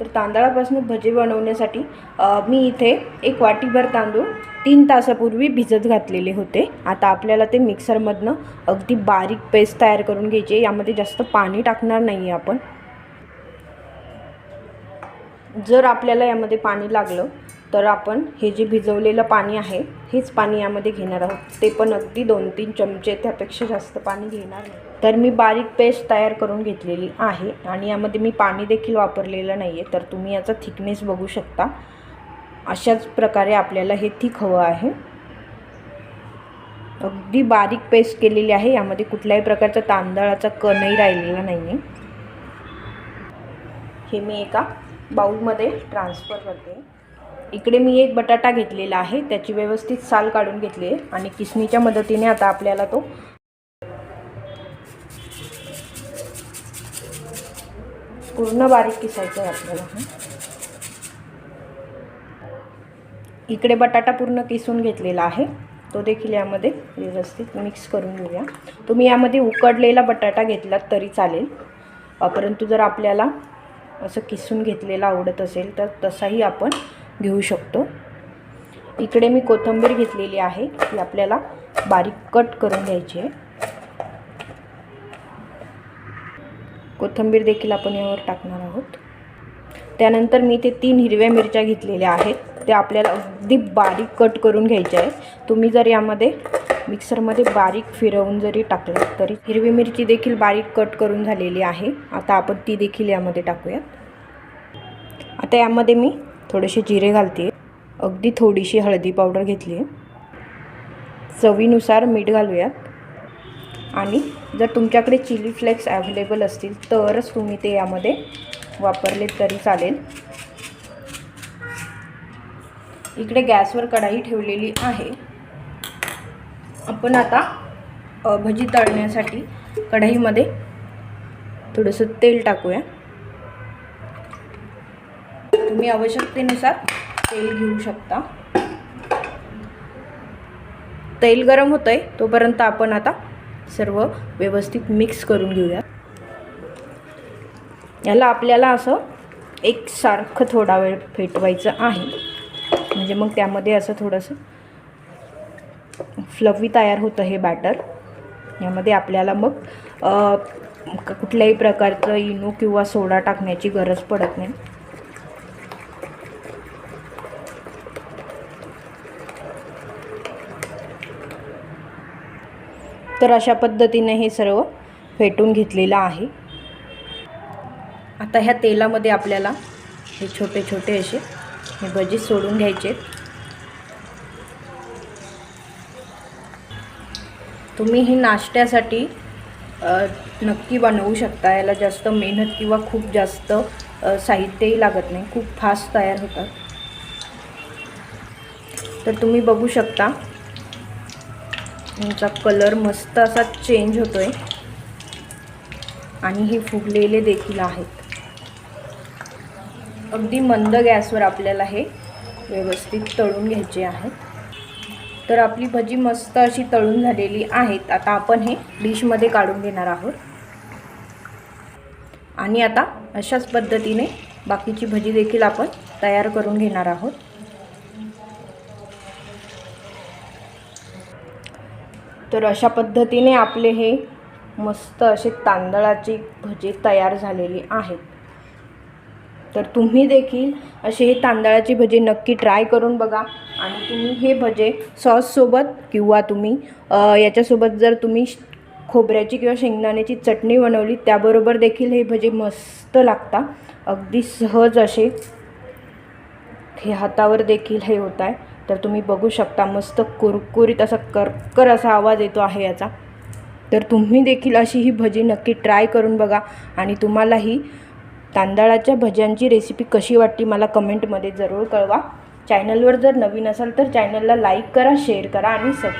तर तांदळापासून भजी बनवण्यासाठी मी इथे एक वाटीभर तांदूळ तीन तासापूर्वी भिजत घातलेले होते. आता आपल्याला ते मिक्सरमधनं अगदी बारीक पेस्ट तयार करून घ्यायची आहे. यामध्ये जास्त पाणी टाकणार नाही आहे आपण. जर आपल्याला यामध्ये पाणी लागलं तर आपण हे जे भिजवलेलं पाणी आहे हेच पाणी यामध्ये घेणार आहोत. ते पण अगदी दोन तीन चमचे त्यापेक्षा जास्त पाणी घेणार नाही. तर मी बारीक पेस्ट तयार करून घेतलेली आहे आणि यामध्ये मी पाणी देखील वापरलेलं नाही आहे तर तुम्ही याचा थिकनेस बघू शकता. अशाच प्रकारे आपल्याला हे थिक हवं आहे. अगदी बारीक पेस्ट केलेली आहे यामध्ये कुठल्याही प्रकारचा तांदळाचा कणही राहिलेला नाही आहे हे मी एका बाऊलमध्ये ट्रान्सफर करते. इकडे मी एक बटाटा घेतलेला आहे त्याची व्यवस्थित साल काढून घेतली आहे आणि किसणीच्या मदतीने आता आपल्याला तो पूर्ण बारीक किसायचं आहे आपल्याला इकडे बटाटा पूर्ण किसून घेतलेला आहे. तो देखील यामध्ये व्यवस्थित मिक्स करून घेऊया. तुम्ही यामध्ये उकडलेला बटाटा घेतलात तरी चालेल. परंतु जर आपल्याला असं किसून घेतलेला आवडत असेल तर तसाही आपण घेऊ शकतो. इकडे मी कोथिंबीर घेतलेली आहे ती आपल्याला बारीक कट करून घ्यायची आहे. कोथिंबीर देखील आपण यावर टाकणार आहोत. त्यानंतर मी ते तीन हिरव्या मिरच्या घेतलेल्या आहेत त्या आपल्याला अगदी बारीक कट करून घ्यायच्या आहेत. तुम्ही जर यामध्ये मिक्सरमध्ये बारीक फिरवून जरी टाकलं तरी हिरवी मिरची देखील बारीक कट करून झालेली आहे. आता आपण ती देखील यामध्ये टाकूयात. आता यामध्ये मी थोडेसे जिरे घालते. अगदी थोडीशी हळदी पावडर घेतली. आहे चवीनुसार मीठ घालूयात. आणि जर तुमच्याकडे चिली फ्लेक्स ॲव्हेलेबल असतील तरच तुम्ही ते यामध्ये वापरले तरी चालेल. इकडे गॅसवर कढाई ठेवलेली आहे. आपण आता भजी तळण्यासाठी कढाईमध्ये थोडंसं तेल टाकूया. तुम्ही आवश्यकतेनुसार तेल घेऊ शकता. तेल गरम होतं आहे तोपर्यंत आपण आता सर्व व्यवस्थित मिक्स करून घेऊया याला आपल्याला असं एकसारखं थोडा वेळ फेटवायचं आहे. म्हणजे मग त्यामध्ये असं थोडंसं फ्लवी तयार होतं हे बॅटर यामध्ये आपल्याला मग कुठल्याही प्रकारचं इनो किंवा सोडा टाकण्याची गरज पडत नाही. तर अशा पद्धतीने हे सर्व फेटून घेतलेलं आहे. आता ह्या तेलामध्ये आपल्याला हे छोटे छोटे असे हे भजी सोडून घ्यायचे तुम्ही हे नाश्त्यासाठी नक्की बनवू शकता. याला जास्त मेहनत किंवा खूप जास्त साहित्यही लागत नाही. खूप फास्ट तयार होतात. तर तुम्ही बघू शकता. यांचा कलर मस्त असा चेंज होतो आहे आणि हे फुगलेले देखील आहेत. अगदी मंद गॅसवर आपल्याला हे व्यवस्थित तळून घ्यायचे आहेत तर आपली भजी मस्त अशी तळून झालेली आहेत. आता आपण हे डिशमध्ये काढून घेणार आहोत. आणि आता अशाच पद्धतीने बाकीची भजी देखील आपण तयार करून घेणार आहोत. तर अशा पद्धतीने आपले हे मस्त असे तांदळाची भजी तयार झालेली आहेत. तर तुम्ही देखील असे हे तांदळाची भजी नक्की ट्राय करून बघा आणि तुम्ही हे भजे सॉससोबत किंवा तुम्ही याच्यासोबत जर तुम्ही श- खोबऱ्याची किंवा शेंगदाण्याची चटणी बनवली त्याबरोबर देखील हे भजे मस्त लागतात अगदी सहज असे हे हातावर देखील हे होत आहे. तर तुम्ही बघू शकता मस्त कुरकुरीत असा करकर असा आवाज येतो आहे याचा. तर तुम्ही देखील अशी ही भजी नक्की ट्राय करून बघा आणि तुम्हाला ही तांदळाच्या भज्यांची रेसिपी कशी वाटली मला कमेंटमध्ये जरूर कळवा. चॅनलवर जर नवीन असाल तर चॅनलला लाईक करा शेअर करा आणि सब